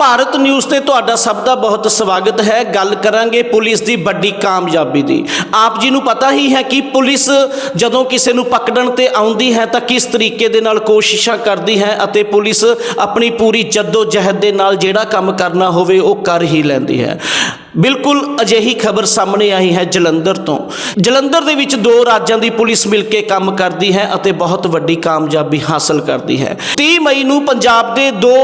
Bharat news ਤੇ ਤੁਹਾਡਾ ਸਭ ਦਾ ਬਹੁਤ ਸਵਾਗਤ ਹੈ। ਗੱਲ ਕਰਾਂਗੇ ਪੁਲਿਸ ਦੀ ਵੱਡੀ ਕਾਮਯਾਬੀ ਦੀ। ਆਪ ਜੀ ਨੂੰ ਪਤਾ ਹੀ ਹੈ ਕਿ ਪੁਲਿਸ ਜਦੋਂ ਕਿਸੇ ਨੂੰ ਪਕੜਨ ਤੇ ਆਉਂਦੀ ਹੈ ਤਾਂ ਕਿਸ ਤਰੀਕੇ ਦੇ ਨਾਲ ਕੋਸ਼ਿਸ਼ਾਂ ਕਰਦੀ ਹੈ ਅਤੇ ਪੁਲਿਸ ਆਪਣੀ ਪੂਰੀ ਜੱਦੋ ਜਹਿਦ ਦੇ ਨਾਲ ਜਿਹੜਾ ਕੰਮ ਕਰਨਾ ਹੋਵੇ ਉਹ ਕਰ ਹੀ ਲੈਂਦੀ ਹੈ। ਬਿਲਕੁਲ ਅਜਿਹੀ ਖਬਰ ਸਾਹਮਣੇ ਆਈ ਹੈ ਜਲੰਧਰ ਤੋਂ। ਜਲੰਧਰ ਦੇ ਵਿੱਚ ਦੋ ਰਾਜਾਂ ਦੀ ਪੁਲਿਸ ਮਿਲ ਕੇ ਕੰਮ ਕਰਦੀ ਹੈ ਅਤੇ ਬਹੁਤ ਵੱਡੀ ਕਾਮਯਾਬੀ ਹਾਸਲ ਕਰਦੀ ਹੈ। 30 ਮਈ ਨੂੰ ਪੰਜਾਬ ਦੇ ਦੋ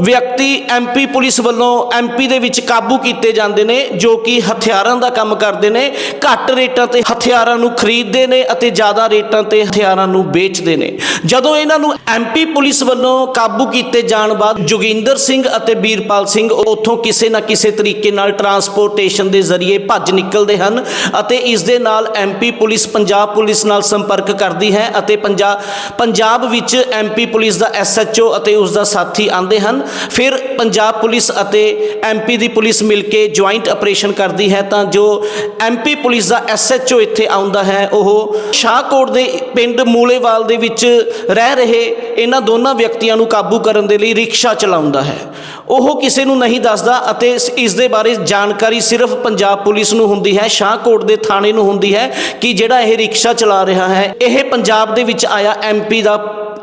ਵਿਅਕਤੀ ਐਮਪੀ ਪੁਲਿਸ ਵੱਲੋਂ ਐਮਪੀ ਦੇ ਵਿੱਚ ਕਾਬੂ ਕੀਤੇ ਜਾਂਦੇ ਨੇ, ਜੋ ਕਿ ਹਥਿਆਰਾਂ ਦਾ ਕੰਮ ਕਰਦੇ ਨੇ, ਘੱਟ ਰੇਟਾਂ ਤੇ ਹਥਿਆਰਾਂ ਨੂੰ ਖਰੀਦਦੇ ਨੇ ਅਤੇ ਜ਼ਿਆਦਾ ਰੇਟਾਂ ਤੇ ਹਥਿਆਰਾਂ ਨੂੰ ਵੇਚਦੇ ਨੇ। ਜਦੋਂ ਇਹਨਾਂ ਨੂੰ ਐਮਪੀ ਪੁਲਿਸ ਵੱਲੋਂ ਕਾਬੂ ਕੀਤੇ ਜਾਣ ਬਾਅਦ ਜੋਗਿੰਦਰ ਸਿੰਘ ਅਤੇ ਵੀਰਪਾਲ ਸਿੰਘ ਉੱਥੋਂ ਕਿਸੇ ਨਾ ਕਿਸੇ ਤਰੀਕੇ ਨਾਲ ਟਰਾਂਸਪੋਰਟੇਸ਼ਨ ਦੇ ਜ਼ਰੀਏ ਭੱਜ ਨਿਕਲਦੇ ਹਨ ਅਤੇ ਇਸ ਦੇ ਨਾਲ ਐਮਪੀ ਪੁਲਿਸ, ਪੰਜਾਬ ਪੁਲਿਸ ਨਾਲ ਸੰਪਰਕ ਕਰਦੀ ਹੈ ਅਤੇ ਪੰਜਾਬ ਪੰਜਾਬ ਵਿੱਚ ਐਮਪੀ ਪੁਲਿਸ ਦਾ ਐਸਐਚਓ ਅਤੇ ਉਸ ਦਾ ਸਾਥੀ ਆਉਂਦੇ ਹਨ। ਫਿਰ ਪੰਜਾਬ ਪੁਲਿਸ ਅਤੇ ਐਮਪੀ ਦੀ ਪੁਲਿਸ ਮਿਲ ਕੇ ਜੁਆਇੰਟ ਆਪਰੇਸ਼ਨ ਕਰਦੀ ਹੈ ਤਾਂ ਜੋ ਐਮਪੀ ਪੁਲਿਸ ਦਾ ਐਸਐਚਓ ਇੱਥੇ ਆਉਂਦਾ ਹੈ। ਉਹ ਸ਼ਾਹਕੋਟ ਦੇ ਪਿੰਡ ਮੂਲੇਵਾਲ ਦੇ ਵਿੱਚ ਰਹਿ ਰਹੇ ਇਹਨਾਂ ਦੋਨਾਂ ਵਿਅਕਤੀਆਂ ਨੂੰ ਕਾਬੂ ਕਰਨ ਦੇ ਲਈ ਰਿਕਸ਼ਾ ਚਲਾਉਂਦਾ ਹੈ। ਉਹ ਕਿਸੇ ਨੂੰ ਨਹੀਂ ਦੱਸਦਾ ਅਤੇ ਇਸ- ਇਸ ਦੇ ਬਾਰੇ ਜਾਣਕਾਰੀ ਸਿਰਫ ਪੰਜਾਬ ਪੁਲਿਸ ਨੂੰ ਹੁੰਦੀ ਹੈ, ਸ਼ਾਹਕੋਟ ਦੇ ਥਾਣੇ ਨੂੰ ਹੁੰਦੀ ਹੈ ਕਿ ਜਿਹੜਾ ਇਹ ਰਿਕਸ਼ਾ ਚਲਾ ਰਿਹਾ ਹੈ, ਇਹ ਪੰਜਾਬ ਦੇ ਵਿੱਚ ਆਇਆ ਐਮਪੀ ਦਾ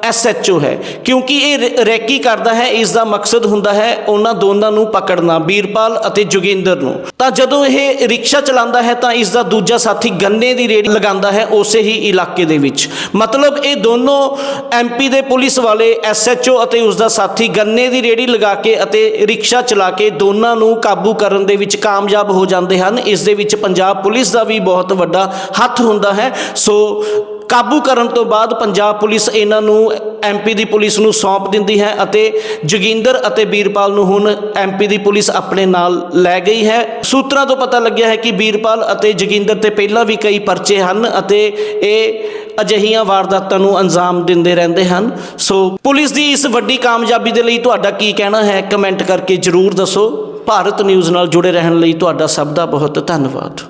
ਐਸਐਚਓ ਹੈ। ਕਿਉਂਕਿ ਇਹ ਰੈਕੀ ਕਰਦਾ ਹੈ ਇਸ ਦਾ ਮਕਸਦ ਹੁੰਦਾ ਹੈ ਉਹਨਾਂ ਦੋਨਾਂ ਨੂੰ ਪਕੜਨਾ, ਬੀਰਪਾਲ ਅਤੇ ਜੋਗਿੰਦਰ ਨੂੰ। ਤਾਂ ਜਦੋਂ ਇਹ ਰਿਕਸ਼ਾ ਚਲਾਉਂਦਾ ਹੈ, ਤਾਂ ਇਸ ਦਾ ਦੂਜਾ ਸਾਥੀ ਗੰਨੇ ਦੀ ਰੇੜੀ ਲਗਾਉਂਦਾ ਹੈ ਉਸੇ ਹੀ ਇਲਾਕੇ ਦੇ ਵਿੱਚ। ਮਤਲਬ ਇਹ ਦੋਨੋਂ ਐਮਪੀ ਦੇ ਪੁਲਿਸ ਵਾਲੇ ਐਸਐਚਓ ਅਤੇ ਉਸ ਦਾ ਸਾਥੀ ਗੰਨੇ ਦੀ ਰੇੜੀ ਲਗਾ ਕੇ ਅਤੇ ਰਿਕਸ਼ਾ ਚਲਾ ਕੇ ਦੋਨਾਂ ਨੂੰ ਕਾਬੂ ਕਰਨ ਦੇ ਵਿੱਚ ਕਾਮਯਾਬ ਹੋ ਜਾਂਦੇ ਹਨ। ਇਸ ਦੇ ਵਿੱਚ ਪੰਜਾਬ ਪੁਲਿਸ ਦਾ ਵੀ ਬਹੁਤ ਵੱਡਾ ਹੱਥ ਹੁੰਦਾ ਹੈ। ਸੋ ਕਾਬੂ ਕਰਨ ਤੋਂ ਬਾਅਦ ਪੰਜਾਬ ਪੁਲਿਸ ਇਹਨਾਂ ਨੂੰ ਐਮਪੀ ਦੀ ਪੁਲਿਸ ਨੂੰ ਸੌਂਪ ਦਿੰਦੀ ਹੈ ਅਤੇ ਜੋਗਿੰਦਰ ਅਤੇ ਬੀਰਪਾਲ ਨੂੰ ਹੁਣ ਐਮਪੀ ਦੀ ਪੁਲਿਸ ਆਪਣੇ ਨਾਲ ਲੈ ਗਈ ਹੈ। ਸੂਤਰਾਂ ਤੋਂ ਪਤਾ ਲੱਗਿਆ ਹੈ ਕਿ ਬੀਰਪਾਲ ਅਤੇ ਜੋਗਿੰਦਰ ਤੇ ਪਹਿਲਾਂ ਵੀ ਕਈ ਪਰਚੇ ਹਨ ਅਤੇ ਇਹ ਅਜਿਹੀਆਂ ਵਾਰਦਾਤਾਂ ਨੂੰ ਅੰਜਾਮ ਦਿੰਦੇ ਰਹਿੰਦੇ ਹਨ। ਸੋ ਪੁਲਿਸ ਦੀ ਇਸ ਵੱਡੀ ਕਾਮਯਾਬੀ ਦੇ ਲਈ ਤੁਹਾਡਾ ਕੀ ਕਹਿਣਾ ਹੈ? ਕਮੈਂਟ ਕਰਕੇ ਜਰੂਰ ਦੱਸੋ। ਭਾਰਤ ਨਿਊਜ਼ ਨਾਲ ਜੁੜੇ ਰਹਿਣ ਲਈ ਤੁਹਾਡਾ ਸਭ ਦਾ ਬਹੁਤ ਧੰਨਵਾਦ।